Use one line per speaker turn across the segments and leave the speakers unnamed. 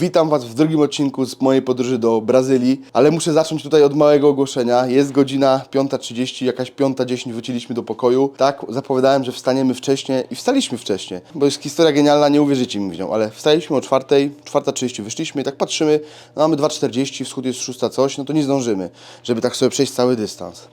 Witam Was w drugim odcinku z mojej podróży do Brazylii, ale muszę zacząć tutaj od małego ogłoszenia. Jest godzina 5.30, jakaś 5.10 wróciliśmy do pokoju. Tak, zapowiadałem, że wstaniemy wcześniej i wstaliśmy wcześniej, bo jest historia genialna, nie uwierzycie mi w nią, ale wstaliśmy o 4.00, 4.30 wyszliśmy i tak patrzymy, no mamy 2.40, wschód jest 6 coś, no to nie zdążymy, żeby tak sobie przejść cały dystans.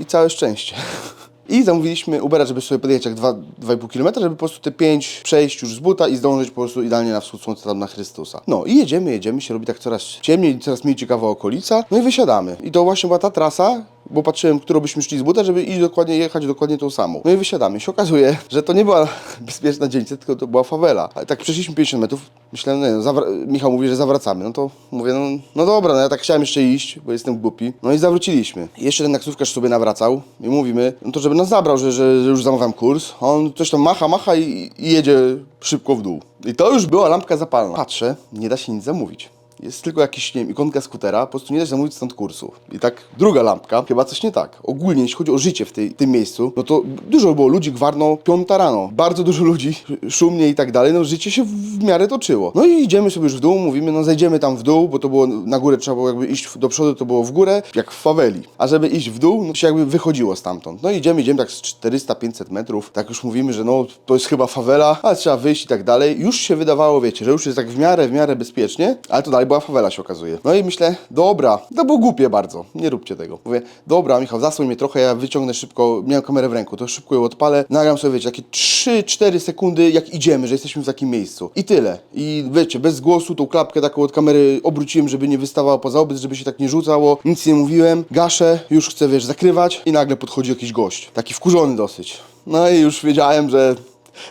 I całe szczęście. I zamówiliśmy Ubera, żeby sobie podjechać jak 2,5 km, żeby po prostu te 5 przejść już z buta i zdążyć po prostu idealnie na wschód słońca tam na Chrystusa. No i jedziemy, jedziemy, się robi tak coraz ciemniej, coraz mniej ciekawa okolica, no i wysiadamy. I to właśnie była ta trasa, bo patrzyłem, którą byśmy szli z buta, żeby iść dokładnie, jechać dokładnie tą samą. No i wysiadamy. Się okazuje, że to nie była bezpieczna dzielnica, tylko to była fawela. Tak przeszliśmy 50 metrów, myślałem, no, nie, no, Michał mówi, że zawracamy. No to mówię, no, no dobra, no ja tak chciałem jeszcze iść, bo jestem głupi. No i zawróciliśmy. Jeszcze ten taksówkarz sobie nawracał i mówimy, no to żeby nas zabrał, że, że, że już zamawiam kurs. On coś tam macha, macha i, i jedzie szybko w dół. I to już była lampka zapalna. Patrzę, nie da się nic zamówić. Jest tylko jakiś, nie wiem, ikonka skutera, po prostu nie da się zamówić stąd kursu. I tak druga lampka, chyba coś nie tak. Ogólnie, jeśli chodzi o życie w tej, tym miejscu, no to dużo było ludzi gwarno piąta rano. Bardzo dużo ludzi, szumnie i tak dalej, no życie się w miarę toczyło. No i idziemy sobie już w dół, mówimy, no zejdziemy tam w dół, bo to było na górę, trzeba było jakby iść do przodu, to było w górę, jak w faweli. A żeby iść w dół, no się jakby wychodziło stamtąd. No i idziemy, idziemy tak z 400-500 metrów, tak już mówimy, że no to jest chyba fawela, ale trzeba wyjść i tak dalej. Już się wydawało, wiecie, że już jest tak w miarę, w miarę bezpiecznie, ale to dalej była fawela się okazuje. No i myślę, dobra, to było głupie bardzo, nie róbcie tego. Mówię, dobra, Michał, zasłoń mnie trochę, ja wyciągnę szybko, miałem kamerę w ręku, to szybko ją odpalę, nagram sobie, wiecie, takie 3-4 sekundy, jak idziemy, że jesteśmy w takim miejscu. I tyle. I wiecie, bez głosu tą klapkę taką od kamery obróciłem, żeby nie wystawała poza obyt, żeby się tak nie rzucało. Nic nie mówiłem, gaszę, już chcę, wiesz, zakrywać i nagle podchodzi jakiś gość. Taki wkurzony dosyć. No i już wiedziałem, że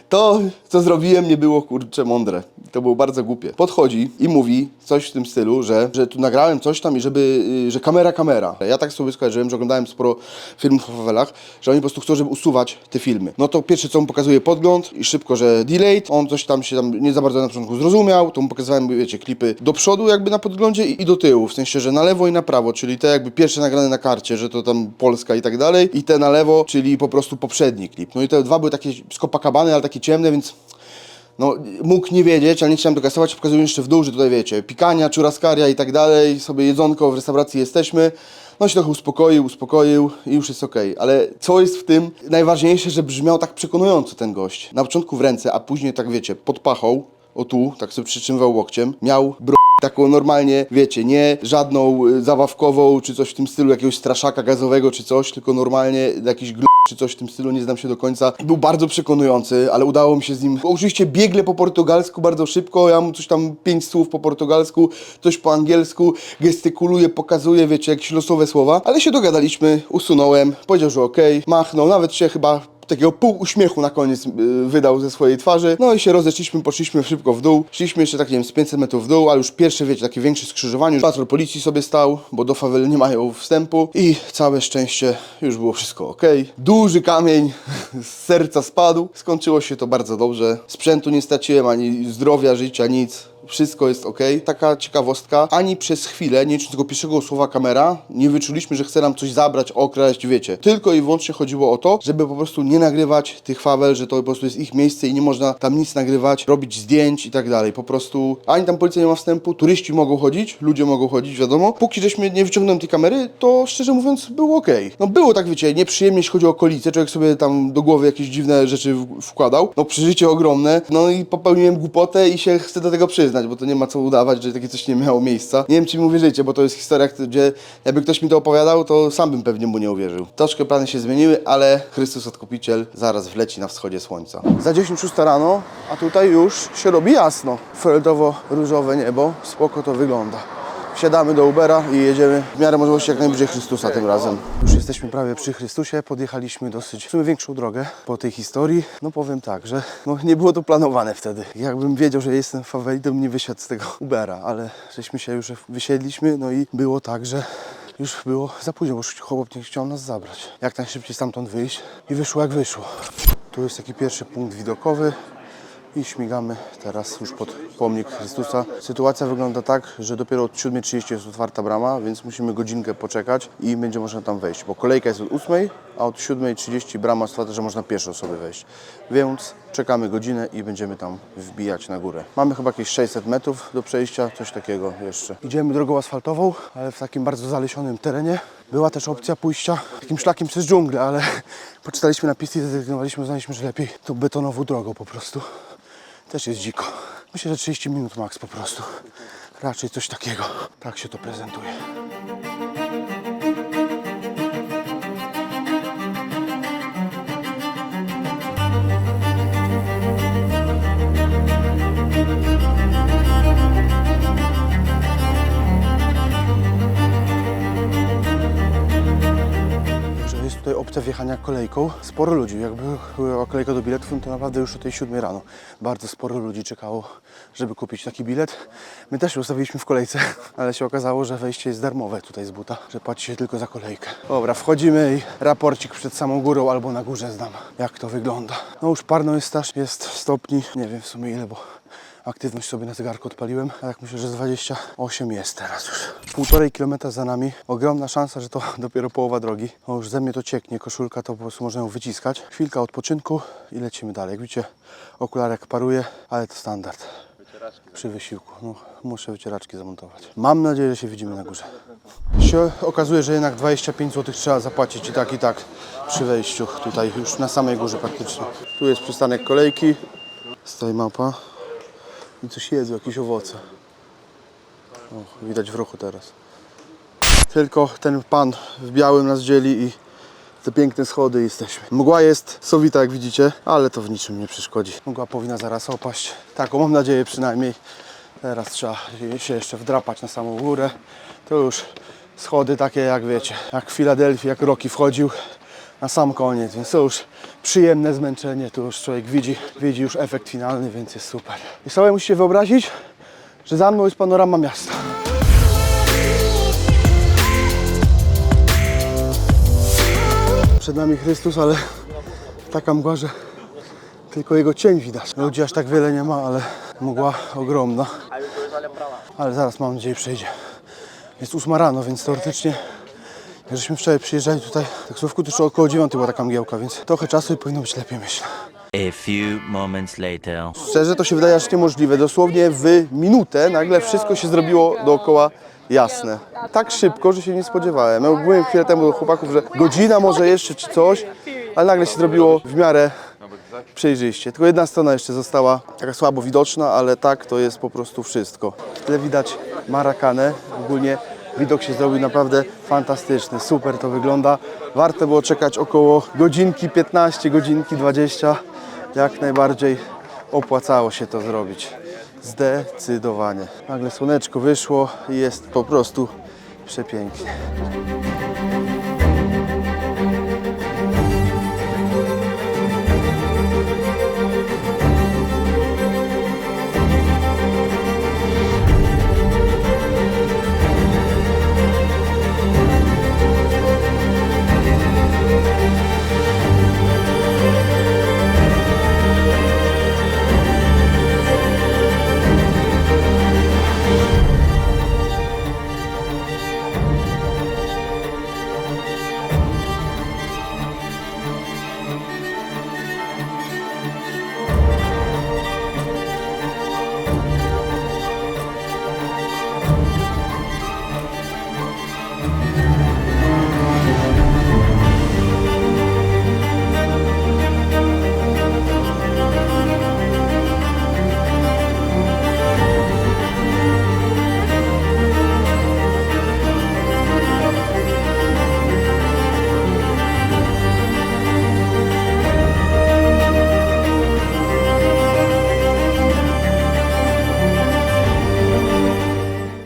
to, co zrobiłem, nie było kurczę mądre. To było bardzo głupie. Podchodzi i mówi coś w tym stylu, że, że tu nagrałem coś tam i żeby, y, że kamera, kamera. Ja tak sobie skojarzyłem, że oglądałem sporo filmów o fawelach, że oni po prostu chcą, żeby usuwać te filmy. No to pierwsze, co mu pokazuje podgląd i szybko, że delayed. On coś tam się tam nie za bardzo na początku zrozumiał, to mu pokazywałem, wiecie, klipy do przodu jakby na podglądzie i, i do tyłu, w sensie, że na lewo i na prawo, czyli te jakby pierwsze nagrane na karcie, że to tam Polska i tak dalej i te na lewo, czyli po prostu poprzedni klip. No i te dwa były takie z Copacabany, ale takie ciemne, więc no, mógł nie wiedzieć, ale nie chciałem dokasować, pokazuję jeszcze w dół, że tutaj wiecie, pikania, churrascaria i tak dalej, sobie jedzonko w restauracji jesteśmy. No się trochę uspokoił, uspokoił i już jest okej. Ale co jest w tym najważniejsze, że brzmiał tak przekonująco ten gość. Na początku w ręce, a później tak wiecie, pod pachą, o tu, tak sobie przytrzymywał łokciem, miał bro taką normalnie, wiecie, nie żadną y, zabawkową, czy coś w tym stylu, jakiegoś straszaka gazowego, czy coś, tylko normalnie jakiś gl czy coś w tym stylu, nie znam się do końca. Był bardzo przekonujący, ale udało mi się z nim, oczywiście biegle po portugalsku bardzo szybko, ja mu coś tam pięć słów po portugalsku, coś po angielsku, gestykuluje, pokazuje, wiecie, jakieś losowe słowa, ale się dogadaliśmy, usunąłem, powiedział, że okej, machnął, nawet się chyba takiego pół uśmiechu na koniec y, wydał ze swojej twarzy. No i się rozeszliśmy, poszliśmy szybko w dół. Szliśmy jeszcze tak, nie wiem, z 500 metrów w dół, ale już pierwsze, wiecie, takie większe skrzyżowanie. Patrol policji sobie stał, bo do faweli nie mają wstępu. I całe szczęście, już było wszystko ok. Duży kamień z serca spadł. Skończyło się to bardzo dobrze. Sprzętu nie straciłem, ani zdrowia, życia, nic wszystko jest ok. Taka ciekawostka, ani przez chwilę, nie licząc tego pierwszego słowa kamera, nie wyczuliśmy, że chce nam coś zabrać, okraść, wiecie. Tylko i wyłącznie chodziło o to, żeby po prostu nie nagrywać tych fawel, że to po prostu jest ich miejsce i nie można tam nic nagrywać, robić zdjęć i tak dalej. Po prostu ani tam policja nie ma wstępu, turyści mogą chodzić, ludzie mogą chodzić, wiadomo. Póki żeśmy nie wyciągnąłem tej kamery, to szczerze mówiąc było ok. No było tak, wiecie, nieprzyjemnie, jeśli chodzi o okolice, człowiek sobie tam do głowy jakieś dziwne rzeczy wkładał. No przeżycie ogromne, no i popełniłem głupotę i się chcę do tego przyznać, bo to nie ma co udawać, że takie coś nie miało miejsca. Nie wiem, czy mi uwierzycie, bo to jest historia, gdzie jakby ktoś mi to opowiadał, to sam bym pewnie mu nie uwierzył. Troszkę plany się zmieniły, ale Chrystus Odkupiciel zaraz wleci na wschodzie słońca. Za 10 6 rano, a tutaj już się robi jasno. Fioletowo-różowe niebo, spoko to wygląda. Wsiadamy do Ubera i jedziemy w miarę możliwości jak najbliżej Chrystusa tym razem. Już jesteśmy prawie przy Chrystusie, podjechaliśmy dosyć w sumie większą drogę po tej historii. No powiem tak, że no, nie było to planowane wtedy. Jakbym wiedział, że jestem bym nie wysiadł z tego Ubera, ale żeśmy się już wysiedliśmy, no i było tak, że już było za późno, bo chłop nie chciał nas zabrać. Jak najszybciej stamtąd wyjść i wyszło jak wyszło. Tu jest taki pierwszy punkt widokowy. I śmigamy teraz już pod pomnik Chrystusa. Sytuacja wygląda tak, że dopiero od 7.30 jest otwarta brama, więc musimy godzinkę poczekać i będzie można tam wejść, bo kolejka jest od 8.00, a od 7.30 brama otwarta, że można pieszo sobie wejść. Więc czekamy godzinę i będziemy tam wbijać na górę. Mamy chyba jakieś 600 metrów do przejścia, coś takiego jeszcze. Idziemy drogą asfaltową, ale w takim bardzo zalesionym terenie. Była też opcja pójścia takim szlakiem przez dżunglę, ale poczytaliśmy napisy i zrezygnowaliśmy, że lepiej tą betonową drogą po prostu. Też jest dziko. Myślę, że 30 minut max po prostu. Raczej coś takiego. Tak się to prezentuje. Opcja wjechania kolejką. Sporo ludzi. Jakby była kolejka do biletów, no to naprawdę już o tej 7 rano. Bardzo sporo ludzi czekało, żeby kupić taki bilet. My też się ustawiliśmy w kolejce, ale się okazało, że wejście jest darmowe tutaj z buta, że płaci się tylko za kolejkę. Dobra, wchodzimy i raporcik przed samą górą albo na górze zdam, jak to wygląda. No już parno jest też, jest stopni, nie wiem w sumie ile, bo aktywność sobie na zegarku odpaliłem, a tak myślę, że z 28 jest teraz już. Półtorej kilometra za nami, ogromna szansa, że to dopiero połowa drogi. O, już ze mnie to cieknie, koszulka to po prostu można ją wyciskać. Chwilka odpoczynku i lecimy dalej. Jak widzicie, okularek paruje, ale to standard. Przy wysiłku. No, muszę wycieraczki zamontować. Mam nadzieję, że się widzimy na górze. Się okazuje, że jednak 25 zł trzeba zapłacić i tak, i tak przy wejściu tutaj, już na samej górze praktycznie. Tu jest przystanek kolejki. Stoi mapa. I coś jedzą, jakieś owoce. O, widać w ruchu teraz. Tylko ten pan w białym nas dzieli i te piękne schody jesteśmy. Mgła jest sowita, jak widzicie, ale to w niczym nie przeszkodzi. Mgła powinna zaraz opaść. Taką mam nadzieję przynajmniej. Teraz trzeba się jeszcze wdrapać na samą górę. To już schody takie jak wiecie, jak Filadelfii, jak Rocky wchodził na sam koniec, więc to już przyjemne zmęczenie, tu już człowiek widzi, widzi już efekt finalny, więc jest super. I sobie musicie wyobrazić, że za mną jest panorama miasta. Przed nami Chrystus, ale taka mgła, że tylko jego cień widać. Ludzi aż tak wiele nie ma, ale mgła ogromna. Ale zaraz mam nadzieję przejdzie. Jest ósma rano, więc teoretycznie żeśmy wczoraj przyjeżdżali tutaj, taksówku to już około 9 była taka mgiełka, więc trochę czasu i powinno być lepiej, myślę.
A few moments later.
Szczerze to się wydaje aż niemożliwe. Dosłownie w minutę nagle wszystko się zrobiło dookoła jasne. Tak szybko, że się nie spodziewałem. Ja mówiłem chwilę temu do chłopaków, że godzina może jeszcze czy coś, ale nagle się zrobiło w miarę przejrzyście. Tylko jedna strona jeszcze została taka słabo widoczna, ale tak to jest po prostu wszystko. Tyle widać Marakanę. Ogólnie widok się zrobił naprawdę fantastyczny. Super to wygląda. Warto było czekać około godzinki 15, godzinki 20. Jak najbardziej opłacało się to zrobić. Zdecydowanie. Nagle słoneczko wyszło i jest po prostu przepięknie.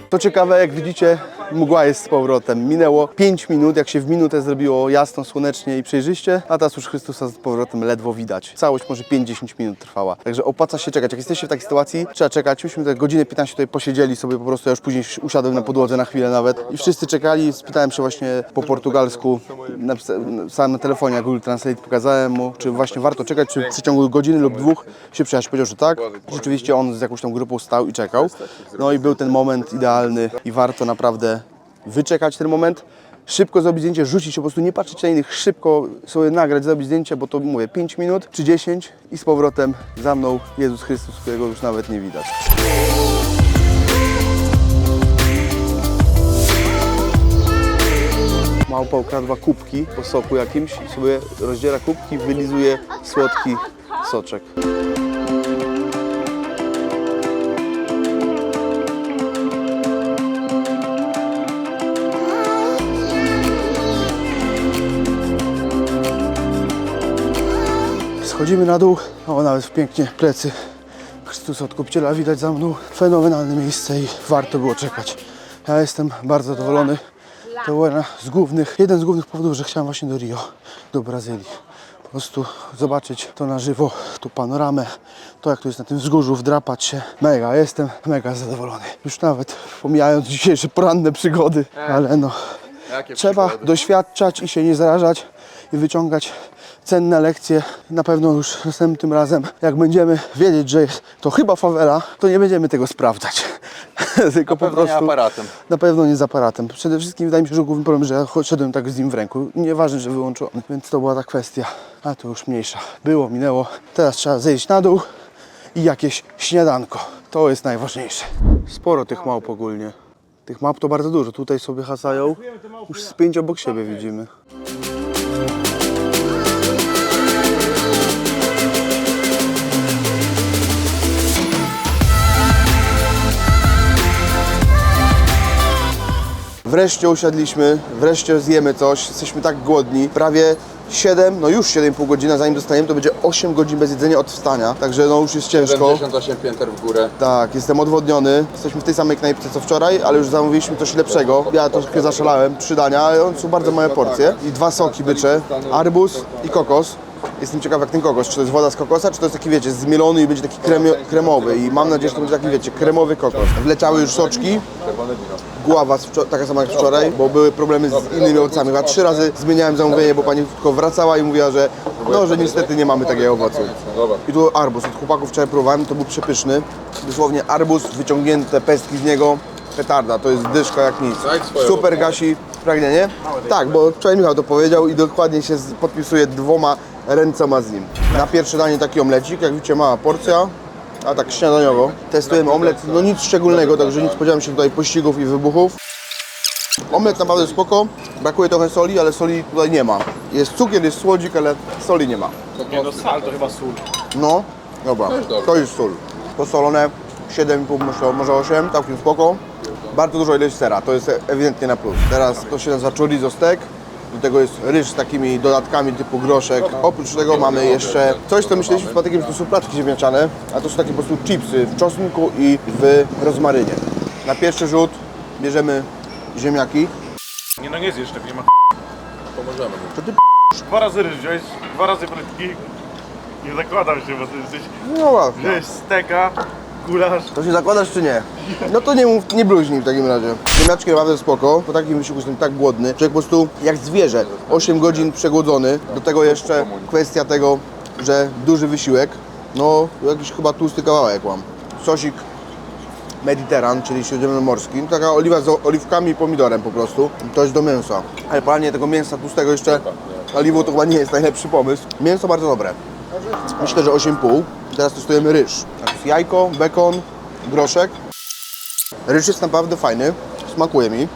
To ciekawe, jak widzicie, mgła jest z powrotem. Minęło 5 minut, jak się w minutę zrobiło jasno, słonecznie i przejrzyście, a teraz już Chrystusa z powrotem ledwo widać. Całość może 5-10 minut trwała. Także opłaca się czekać. Jak jesteście w takiej sytuacji, trzeba czekać. Myśmy tak godzinę 15 tutaj posiedzieli sobie po prostu, ja już później usiadłem na podłodze na chwilę nawet i wszyscy czekali. Spytałem się właśnie po portugalsku, napisałem na telefonie, Google Translate pokazałem mu, czy właśnie warto czekać, czy w przeciągu godziny lub dwóch się przyjechać. Powiedział, że tak. Rzeczywiście on z jakąś tam grupą stał i czekał. No i był ten moment idealny i warto naprawdę wyczekać ten moment. Szybko zrobić zdjęcie, rzucić się, po prostu nie patrzeć na innych, szybko sobie nagrać, zrobić zdjęcie, bo to mówię 5 minut czy 10 i z powrotem za mną Jezus Chrystus, którego już nawet nie widać. Małpa ukradła kubki po soku jakimś sobie rozdziera kubki, wylizuje słodki soczek. Schodzimy na dół, o nawet pięknie plecy Chrystusa Odkupiciela widać za mną. Fenomenalne miejsce i warto było czekać. Ja jestem bardzo zadowolony. To był z głównych, jeden z głównych powodów, że chciałem właśnie do Rio, do Brazylii. Po prostu zobaczyć to na żywo, tu panoramę, to jak to jest na tym wzgórzu, wdrapać się. Mega, jestem mega zadowolony. Już nawet pomijając dzisiejsze poranne przygody, ale no, trzeba doświadczać i się nie zarażać i wyciągać cenne lekcje. Na pewno już następnym razem, jak będziemy wiedzieć, że jest to chyba fawela, to nie będziemy tego sprawdzać. Tylko po
pewno nie
prostu.
aparatem.
Na pewno nie z aparatem. Przede wszystkim wydaje mi się, że główny problem, że ja szedłem tak z nim w ręku. Nieważne, że wyłączony, więc to była ta kwestia. A to już mniejsza. Było, minęło. Teraz trzeba zejść na dół i jakieś śniadanko. To jest najważniejsze. Sporo tych małp ogólnie. Tych map to bardzo dużo. Tutaj sobie hasają. Już z pięć obok siebie widzimy. Wreszcie usiadliśmy, wreszcie zjemy coś, jesteśmy tak głodni. Prawie 7, no już 7,5 godziny, zanim dostaniemy, to będzie 8 godzin bez jedzenia od wstania. Także no już jest ciężko.
78 pięter w górę.
Tak, jestem odwodniony. Jesteśmy w tej samej knajpce co wczoraj, ale już zamówiliśmy coś lepszego. Ja troszkę zaszalałem, trzy dania, ale one są bardzo małe porcje. I dwa soki bycze, arbuz i kokos. Jestem ciekaw jak ten kokos, czy to jest woda z kokosa, czy to jest taki wiecie, zmielony i będzie taki kremio, kremowy i mam nadzieję, że to będzie taki wiecie, kremowy kokos. Wleciały już soczki, gława taka sama jak wczoraj, bo były problemy z innymi owocami. Chyba trzy razy zmieniałem zamówienie, bo pani tylko wracała i mówiła, że no, że niestety nie mamy takiego owocu. I tu arbuz, od chłopaków wczoraj próbowałem, to był przepyszny. Dosłownie arbuz, wyciągnięte pestki z niego, petarda, to jest dyszka jak nic. Super gasi pragnienie. Tak, bo wczoraj Michał to powiedział i dokładnie się podpisuje dwoma ręcoma z nim. Na pierwsze danie taki omlecik, jak widzicie mała porcja, a tak śniadaniowo. Testujemy omlet, no nic szczególnego, także nie spodziewam się tutaj pościgów i wybuchów. Omlet naprawdę spoko, brakuje trochę soli, ale soli tutaj nie ma. Jest cukier, jest słodzik, ale soli nie ma.
Nie no, sal to chyba sól.
No, dobra, to jest sól. Posolone 7,5, może, może 8, całkiem spoko. Bardzo dużo ilość sera, to jest ewidentnie na plus. Teraz to się nazywa chorizo steak. Do tego jest ryż z takimi dodatkami typu groszek. Oprócz tego mamy jeszcze coś, co myśleliśmy z Patrykiem, że to są placki ziemniaczane, a to są takie po prostu chipsy w czosnku i w rozmarynie. Na pierwszy rzut bierzemy ziemniaki.
Nie no, nie zjesz tego, nie ma
Pomożemy.
Dwa razy ryż wziąłeś, dwa razy frytki. Nie zakładam się, bo ty jesteś...
No ładnie.
Wziąłeś steka, gulasz.
To się zakładasz czy nie? No to nie mów, nie bluźnij w takim razie. Ziemniaczki naprawdę spoko, po takim wysiłku jestem tak głodny, że po prostu jak zwierzę, 8 godzin przegłodzony, do tego jeszcze kwestia tego, że duży wysiłek, no jakiś chyba tłusty kawałek mam. Sosik Mediterran, czyli śródziemnomorski, taka oliwa z oliwkami i pomidorem po prostu, to jest do mięsa. Ale palenie tego mięsa tłustego jeszcze oliwą to chyba nie jest najlepszy pomysł. Mięso bardzo dobre. Myślę, że 8,5. Teraz testujemy ryż. To jest jajko, bekon, groszek. Ryż jest naprawdę fajny, smakuje mi.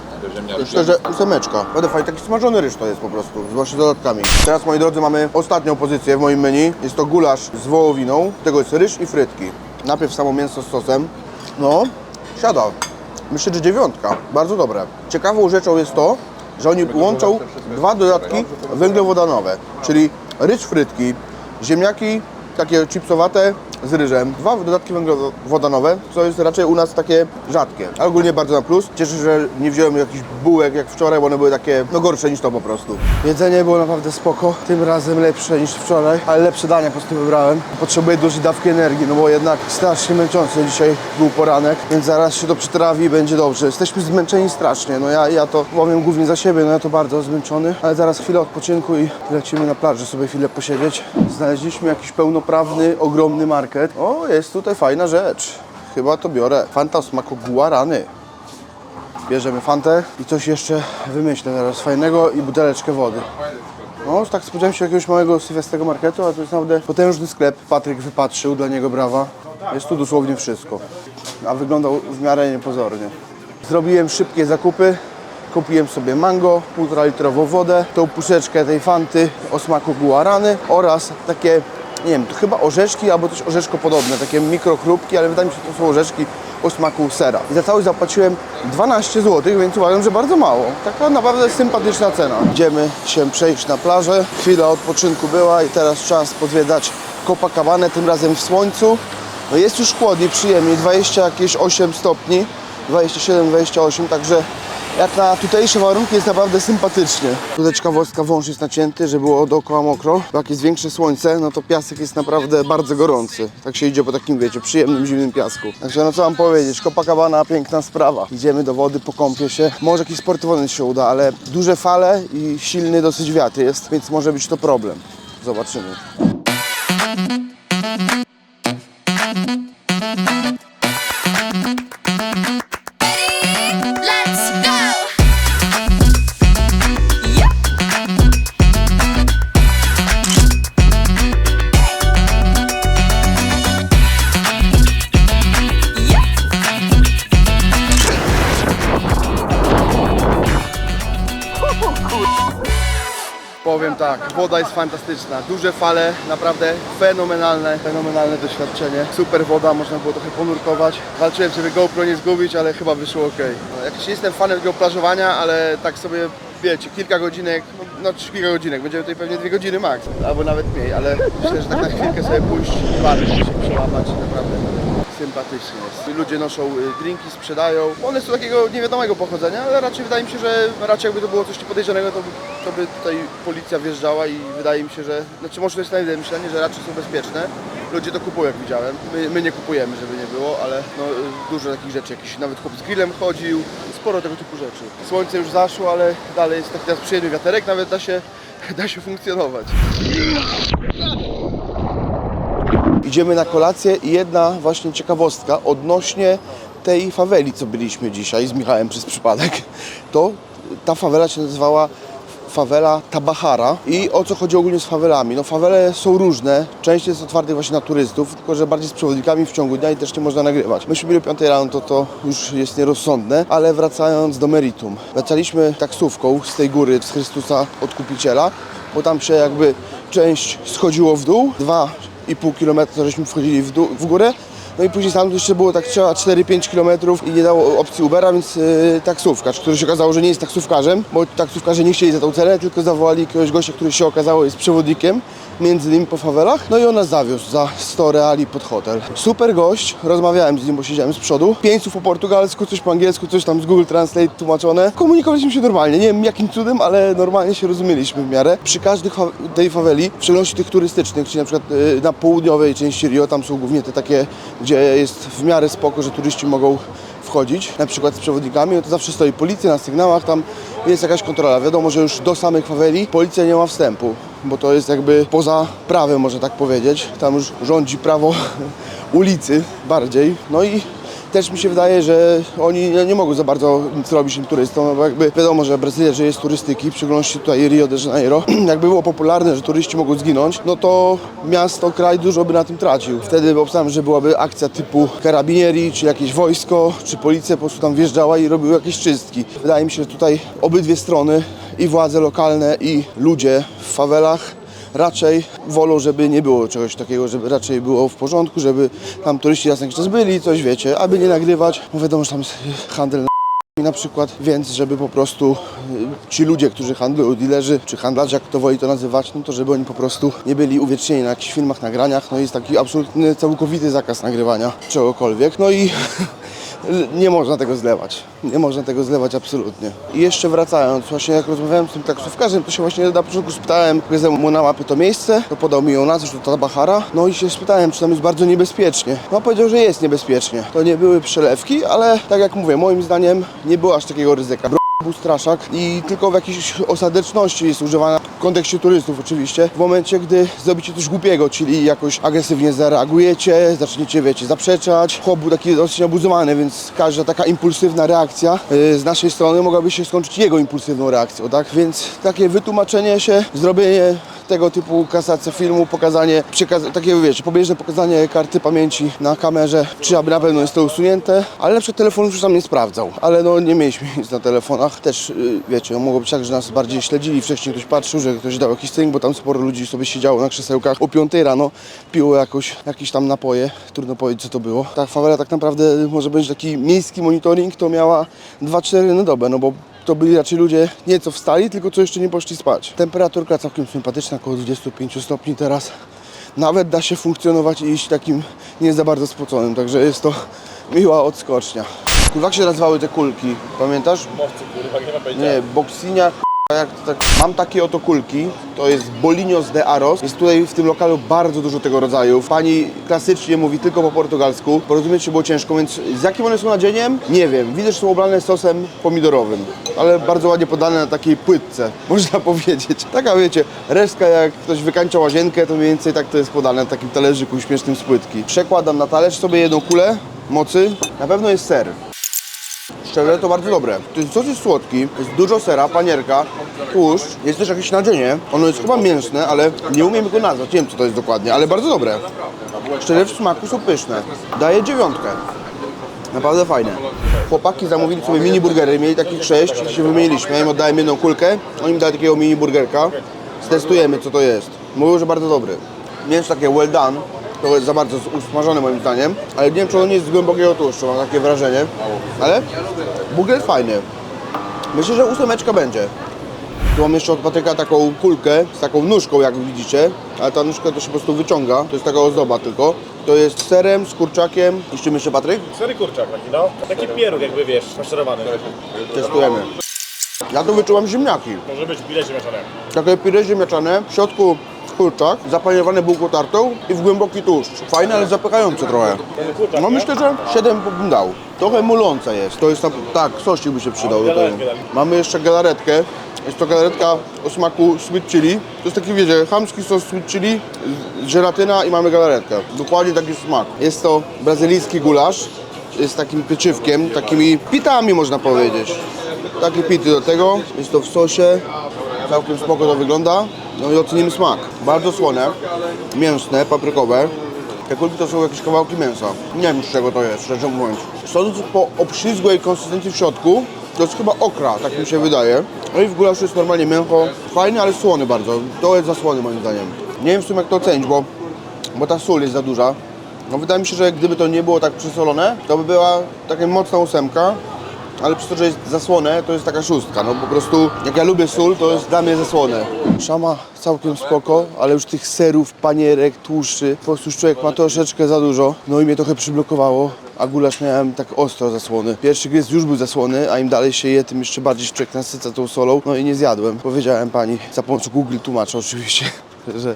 Myślę, że ósemeczka. Naprawdę fajny, taki smażony ryż to jest po prostu, zwłaszcza z dodatkami. Teraz, moi drodzy, mamy ostatnią pozycję w moim menu. Jest to gulasz z wołowiną. Do tego jest ryż i frytki. Najpierw samo mięso z sosem. No, siada. Myślę, że dziewiątka. Bardzo dobre. Ciekawą rzeczą jest to, że oni łączą dwa dodatki węglowodanowe, czyli ryż, frytki, ziemniaki takie chipsowate z ryżem, dwa dodatki węglowodanowe, co jest raczej u nas takie rzadkie. Ale ogólnie bardzo na plus. Cieszę się, że nie wziąłem jakichś bułek jak wczoraj, bo one były takie no gorsze niż to po prostu. Jedzenie było naprawdę spoko, tym razem lepsze niż wczoraj, ale lepsze dania po prostu wybrałem. Potrzebuję dużej dawki energii, no bo jednak strasznie męczący dzisiaj był poranek, więc zaraz się to przetrawi i będzie dobrze. Jesteśmy zmęczeni strasznie, no ja, ja to powiem głównie za siebie, no ja to bardzo zmęczony, ale zaraz chwilę odpoczynku i lecimy na plażę sobie chwilę posiedzieć. Znaleźliśmy jakiś pełnoprawny, ogromny market. O, jest tutaj fajna rzecz. Chyba to biorę. Fanta o smaku guarany. Bierzemy fantę i coś jeszcze wymyślę teraz fajnego i buteleczkę wody. No, tak spodziewałem się jakiegoś małego syfiastego marketu, a to jest naprawdę potężny sklep. Patryk wypatrzył, dla niego brawa. Jest tu dosłownie wszystko. A wyglądał w miarę niepozornie. Zrobiłem szybkie zakupy. Kupiłem sobie mango, 1,5 litrową wodę, tą puszeczkę tej fanty o smaku guarany oraz takie, nie wiem, to chyba orzeszki albo coś orzeszko podobne, takie mikrochrupki, ale wydaje mi się, że to są orzeszki o smaku sera. I za całość zapłaciłem 12 zł, więc uważam, że bardzo mało. Taka naprawdę sympatyczna cena. Idziemy się przejść na plażę. Chwila odpoczynku była i teraz czas podwiedzać Copacabana, tym razem w słońcu. No jest już chłodniej, przyjemniej, 20 jakieś 8 stopni, 27-28, także jak na tutejsze warunki jest naprawdę sympatycznie. Tutaj ciekawostka, wąż jest nacięty, że było dookoła mokro. Bo jak jest większe słońce, no to piasek jest naprawdę bardzo gorący. Tak się idzie po takim, wiecie, przyjemnym, zimnym piasku. Także no co mam powiedzieć, Copacabana, piękna sprawa. Idziemy do wody, pokąpię się. Może jakiś sportowy się uda, ale duże fale i silny dosyć wiatr jest, więc może być to problem. Zobaczymy. Jest fantastyczna, duże fale, naprawdę fenomenalne, fenomenalne doświadczenie. Super woda, można było trochę ponurkować. Walczyłem, żeby GoPro nie zgubić, ale chyba wyszło ok. No, jakiś nie jestem fanem tego plażowania, ale tak sobie, wiecie, kilka godzinek, no, no kilka godzinek, będziemy tutaj pewnie dwie godziny max, albo nawet mniej, ale myślę, że tak na chwilkę sobie pójść, warto się przełamać, naprawdę sympatycznie jest. Ludzie noszą y, drinki, sprzedają. One są takiego niewiadomego pochodzenia, ale raczej wydaje mi się, że raczej jakby to było coś niepodejrzanego, to to by tutaj policja wjeżdżała i wydaje mi się, że, znaczy może to jest najlepsze myślenie, że raczej są bezpieczne. Ludzie to kupują, jak widziałem. My, my nie kupujemy, żeby nie było, ale no, dużo takich rzeczy, jakiś nawet chłop z grillem chodził, sporo tego typu rzeczy. Słońce już zaszło, ale dalej jest taki teraz przyjemny wiaterek, nawet da się, da się funkcjonować. Idziemy na kolację i jedna właśnie ciekawostka odnośnie tej faweli, co byliśmy dzisiaj z Michałem przez przypadek. To ta fawela się nazywała fawela Tabahara. I o co chodzi ogólnie z fawelami? No fawele są różne, część jest otwartych właśnie na turystów, tylko że bardziej z przewodnikami w ciągu dnia i też nie można nagrywać. Myśmy byli o 5 rano, to to już jest nierozsądne, ale wracając do meritum. Wracaliśmy taksówką z tej góry, z Chrystusa Odkupiciela, bo tam się jakby część schodziło w dół, dwa i pół kilometra żeśmy wchodzili w, dół, w górę. No i później tam jeszcze było tak trzeba 4-5 km i nie dało opcji Ubera, więc yy, taksówkarz, który się okazało, że nie jest taksówkarzem, bo taksówkarze nie chcieli za tą cenę, tylko zawołali jakiegoś gościa, który się okazało jest przewodnikiem między nimi po fawelach. No i on nas zawiózł za 100 reali pod hotel. Super gość, rozmawiałem z nim, bo siedziałem z przodu. Pięć słów po portugalsku, coś po angielsku, coś tam z Google Translate tłumaczone. Komunikowaliśmy się normalnie, nie wiem jakim cudem, ale normalnie się rozumieliśmy w miarę. Przy każdej fa- tej faweli, w szczególności tych turystycznych, czyli na przykład y, na południowej części Rio, tam są głównie te takie, gdzie jest w miarę spoko, że turyści mogą wchodzić, na przykład z przewodnikami, no to zawsze stoi policja na sygnałach, tam jest jakaś kontrola. Wiadomo, że już do samych faweli policja nie ma wstępu, bo to jest jakby poza prawem, można tak powiedzieć. Tam już rządzi prawo ulicy bardziej. No i też mi się wydaje, że oni nie, mogą za bardzo nic robić tym turystom, no bo jakby wiadomo, że Brazylia żyje z turystyki, w szczególności tutaj Rio de Janeiro. jakby było popularne, że turyści mogą zginąć, no to miasto, kraj dużo by na tym tracił. Wtedy obstawiam, że byłaby akcja typu karabinieri, czy jakieś wojsko, czy policja po prostu tam wjeżdżała i robiły jakieś czystki. Wydaje mi się, że tutaj obydwie strony, i władze lokalne, i ludzie w fawelach raczej wolą, żeby nie było czegoś takiego, żeby raczej było w porządku, żeby tam turyści raz na jakiś czas byli, coś wiecie, aby nie nagrywać, bo wiadomo, że tam jest handel na przykład, więc żeby po prostu y, ci ludzie, którzy handlują, dealerzy czy handlarze, jak to woli to nazywać, no to żeby oni po prostu nie byli uwiecznieni na jakichś filmach, nagraniach. No jest taki absolutny, całkowity zakaz nagrywania czegokolwiek. No i nie można tego zlewać. Nie można tego zlewać absolutnie. I jeszcze wracając, właśnie jak rozmawiałem z tym taksówkarzem, to się właśnie na początku spytałem, pokazałem mu na mapy to miejsce, to podał mi ją nazwę, że to Tabachara. No i się spytałem, czy tam jest bardzo niebezpiecznie. No powiedział, że jest niebezpiecznie. To nie były przelewki, ale tak jak mówię, moim zdaniem nie było aż takiego ryzyka. Był straszak i tylko w jakiejś osadeczności jest używana w kontekście turystów oczywiście. W momencie, gdy zrobicie coś głupiego, czyli jakoś agresywnie zareagujecie, zaczniecie, wiecie, zaprzeczać. Chłop był taki dosyć obuzowany, więc każda taka impulsywna reakcja yy, z naszej strony mogłaby się skończyć jego impulsywną reakcją, tak? Więc takie wytłumaczenie się, zrobienie tego typu kasacja filmu, pokazanie, takie wiecie, pobieżne pokazanie karty pamięci na kamerze, czy aby na pewno jest to usunięte, ale na przykład telefonu już tam nie sprawdzał, ale no nie mieliśmy nic na telefonach, też yy, wiecie, no, mogło być tak, że nas bardziej śledzili, wcześniej ktoś patrzył, że ktoś dał jakiś cynk, bo tam sporo ludzi sobie siedziało na krzesełkach. O 5 rano, piło jakoś, jakieś tam napoje, trudno powiedzieć co to było. Ta fawela tak naprawdę może być taki miejski monitoring, to miała 2-4 na dobę, no bo to byli raczej ludzie nie co wstali, tylko co jeszcze nie poszli spać. Temperaturka całkiem sympatyczna, około 25 stopni teraz. Nawet da się funkcjonować i iść takim nie za bardzo spoconym, także jest to miła odskocznia. Kurwa, jak się nazywały te kulki, pamiętasz?
Mowcy, kurwa, nie ma.
Nie, boksinia, jak tak. Mam takie oto kulki, to jest Bolinhos de Aros. Jest tutaj w tym lokalu bardzo dużo tego rodzaju. Pani klasycznie mówi tylko po portugalsku. Porozumieć się było ciężko, więc z jakim one są nadzieniem? Nie wiem. Widzę, że są oblane sosem pomidorowym, ale bardzo ładnie podane na takiej płytce, można powiedzieć. Taka wiecie, resztka jak ktoś wykańcza łazienkę, to mniej więcej tak to jest podane na takim talerzyku śmiesznym z płytki. Przekładam na talerz sobie jedną kulę mocy. Na pewno jest ser. Szczerze to bardzo dobre. Sos jest słodki, jest dużo sera, panierka, tłuszcz, jest też jakieś nadzienie. Ono jest chyba mięsne, ale nie umiem go nazwać, nie wiem co to jest dokładnie, ale bardzo dobre. Szczerze w smaku są pyszne. Daję dziewiątkę. Naprawdę fajne. Chłopaki zamówili sobie mini burgery, mieli takich sześć, się wymieniliśmy. Ja im oddałem jedną kulkę, oni mi dali takiego mini burgerka. Stestujemy co to jest. Mówią, że bardzo dobry. Mięso takie well done, to jest za bardzo usmażone moim zdaniem, ale nie wiem czy ono nie jest z głębokiego tłuszczu, mam takie wrażenie. Ale burger jest fajny. Myślę, że ósemeczka będzie. Tu mam jeszcze od Patryka taką kulkę z taką nóżką, jak widzicie, ale ta nóżka to się po prostu wyciąga, to jest taka ozdoba tylko. To jest z serem, z kurczakiem. I z czym jeszcze Patryk?
Sery kurczak taki, no. Taki pieróg jakby, wiesz, faszerowany.
Testujemy. Ja tu wyczułam ziemniaki.
Może być w bilecie mieszane.
Takie pire ziemniaczane, w środku kurczak, zapanierowany bułką tartą i w głęboki tłuszcz. Fajne, ale zapychające trochę. No myślę, że 7 bym dał. Trochę mulące jest. To jest tam, tak, sosik by się przydał do tego. Mamy jeszcze galaretkę. Jest to galaretka o smaku sweet chili. To jest taki, wiecie, chamski sos sweet chili, żelatyna i mamy galaretkę. Dokładnie taki smak. Jest to brazylijski gulasz. Jest takim pieczywkiem, takimi pitami można powiedzieć. Takie pity do tego. Jest to w sosie. Całkiem spoko to wygląda. No i ocenimy smak. Bardzo słone, mięsne, paprykowe. Te kulki to są jakieś kawałki mięsa. Nie wiem z czego to jest, szczerze mówiąc. Sądząc po obślizgłej konsystencji w środku, to jest chyba okra, tak mi się wydaje. No i w gulaszu jest normalnie mięcho. Fajny, ale słony bardzo. To jest za słony moim zdaniem. Nie wiem w sumie jak to ocenić, bo, bo ta sól jest za duża. No wydaje mi się, że gdyby to nie było tak przesolone, to by była taka mocna ósemka, ale przez to, że jest zasłone, to jest taka szóstka. No po prostu, jak ja lubię sól, to jest dla mnie zasłone. Szama całkiem spoko, ale już tych serów, panierek, tłuszczy, po prostu już człowiek ma troszeczkę za dużo. No i mnie trochę przyblokowało. A gulasz miałem tak ostro zasłony. Pierwszy gryz już był zasłony, a im dalej się je, tym jeszcze bardziej człowiek nasyca tą solą. No i nie zjadłem. Powiedziałem pani, za pomocą Google tłumaczę oczywiście, że,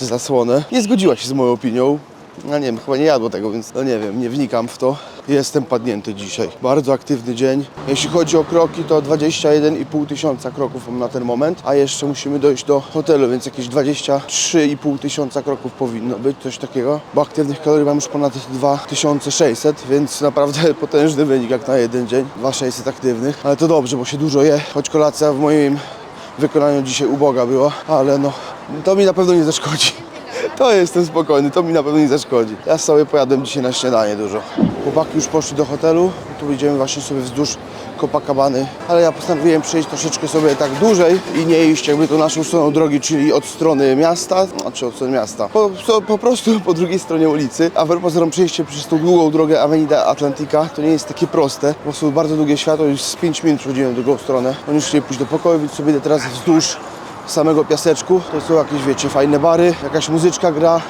że zasłonę. Nie zgodziła się z moją opinią. No nie wiem, chyba nie jadło tego, więc no nie wiem, nie wnikam w to. Jestem padnięty dzisiaj. Bardzo aktywny dzień. Jeśli chodzi o kroki, to 21,5 tysiąca kroków mam na ten moment, a jeszcze musimy dojść do hotelu, więc jakieś 23,5 tysiąca kroków powinno być, coś takiego. Bo aktywnych kalorii mam już ponad 2600, więc naprawdę potężny wynik jak na jeden dzień. 2600 aktywnych, ale to dobrze, bo się dużo je, choć kolacja w moim wykonaniu dzisiaj uboga była, ale no, to mi na pewno nie zaszkodzi. To jestem spokojny, to mi na pewno nie zaszkodzi. Ja sobie pojadłem dzisiaj na śniadanie dużo. Chłopaki już poszli do hotelu. Tu idziemy właśnie sobie wzdłuż Copacabany. Ale ja postanowiłem przejść troszeczkę sobie tak dłużej i nie iść jakby tą naszą stroną drogi, czyli od strony miasta, znaczy od strony miasta. Po, po, po prostu po drugiej stronie ulicy. A pozorom przejście przez tą długą drogę Avenida Atlantica to nie jest takie proste. Po prostu bardzo długie światło, już z 5 minut chodziłem w drugą stronę. Oni już chcieli pójść do pokoju, więc sobie idę teraz wzdłuż samego piaseczku. To są jakieś, wiecie, fajne bary, jakaś muzyczka gra,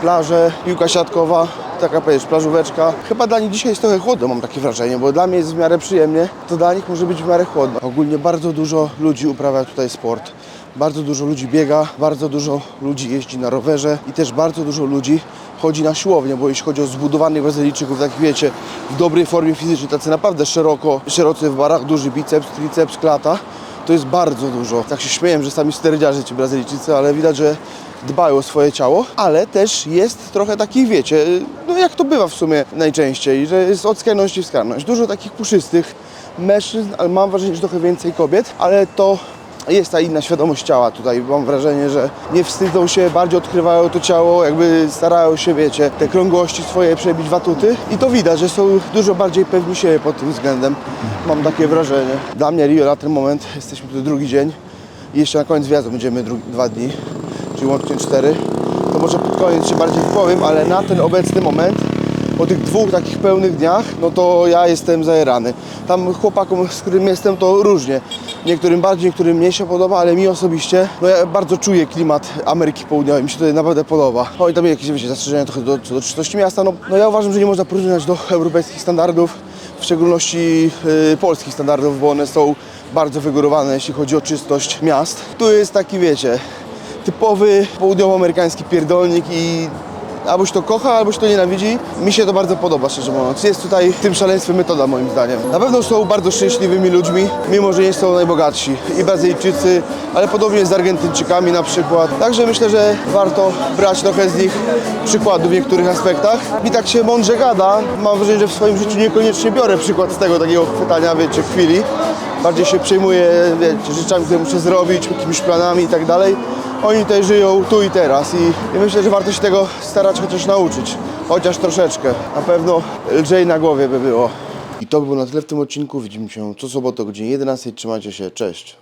plaże, piłka siatkowa, taka powiesz, plażóweczka. Chyba dla nich dzisiaj jest trochę chłodno, mam takie wrażenie, bo dla mnie jest w miarę przyjemnie, to dla nich może być w miarę chłodno. Ogólnie bardzo dużo ludzi uprawia tutaj sport. Bardzo dużo ludzi biega, bardzo dużo ludzi jeździ na rowerze i też bardzo dużo ludzi chodzi na siłownię, bo jeśli chodzi o zbudowanych Brazylijczyków, tak wiecie, w dobrej formie fizycznej, tacy naprawdę szeroko, szerocy w barach, duży biceps, triceps, klata, to jest bardzo dużo. Tak się śmieję, że sami sterdziarze ci Brazylijczycy, ale widać, że dbają o swoje ciało, ale też jest trochę takich, wiecie, no jak to bywa w sumie najczęściej, że jest od skrajności w. Dużo takich puszystych mężczyzn, ale mam wrażenie, że trochę więcej kobiet, ale to jest ta inna świadomość ciała tutaj. Mam wrażenie, że nie wstydzą się, bardziej odkrywają to ciało, jakby starają się, wiecie, te krągłości swoje przebić w atuty i to widać, że są dużo bardziej pewni siebie pod tym względem. Mam takie wrażenie. Dla mnie Rio na ten moment, jesteśmy tu drugi dzień i jeszcze na koniec wjazdu będziemy dwa dni, czyli łącznie cztery. To może pod koniec się bardziej wypowiem, ale na ten obecny moment po tych dwóch takich pełnych dniach, no to ja jestem zajerany. Tam chłopakom, z którym jestem, to różnie. Niektórym bardziej, niektórym mniej się podoba, ale mi osobiście, no ja bardzo czuję klimat Ameryki Południowej, mi się to naprawdę podoba. Oj, tam jakieś, wiecie, zastrzeżenia trochę do, do czystości miasta, no, no ja uważam, że nie można porównać do europejskich standardów, w szczególności y, polskich standardów, bo one są bardzo wygórowane, jeśli chodzi o czystość miast. Tu jest taki, wiecie, typowy południowoamerykański pierdolnik i alboś to kocha, alboś to nienawidzi. Mi się to bardzo podoba, szczerze mówiąc. Jest tutaj tym szaleństwie metoda, moim zdaniem. Na pewno są bardzo szczęśliwymi ludźmi, mimo że nie są najbogatsi. I Brazylijczycy, ale podobnie z Argentyńczykami na przykład. Także myślę, że warto brać trochę z nich przykładu w niektórych aspektach. I tak się mądrze gada. Mam wrażenie, że w swoim życiu niekoniecznie biorę przykład z tego takiego chwytania, wiecie, chwili. Bardziej się przejmuję, wiecie, rzeczami, które muszę zrobić, jakimiś planami i tak dalej. Oni tutaj żyją tu i teraz i, i myślę, że warto się tego starać chociaż nauczyć. Chociaż troszeczkę. Na pewno lżej na głowie by było. I to by było na tyle w tym odcinku. Widzimy się co sobotę o godzinie 11. Trzymajcie się. Cześć.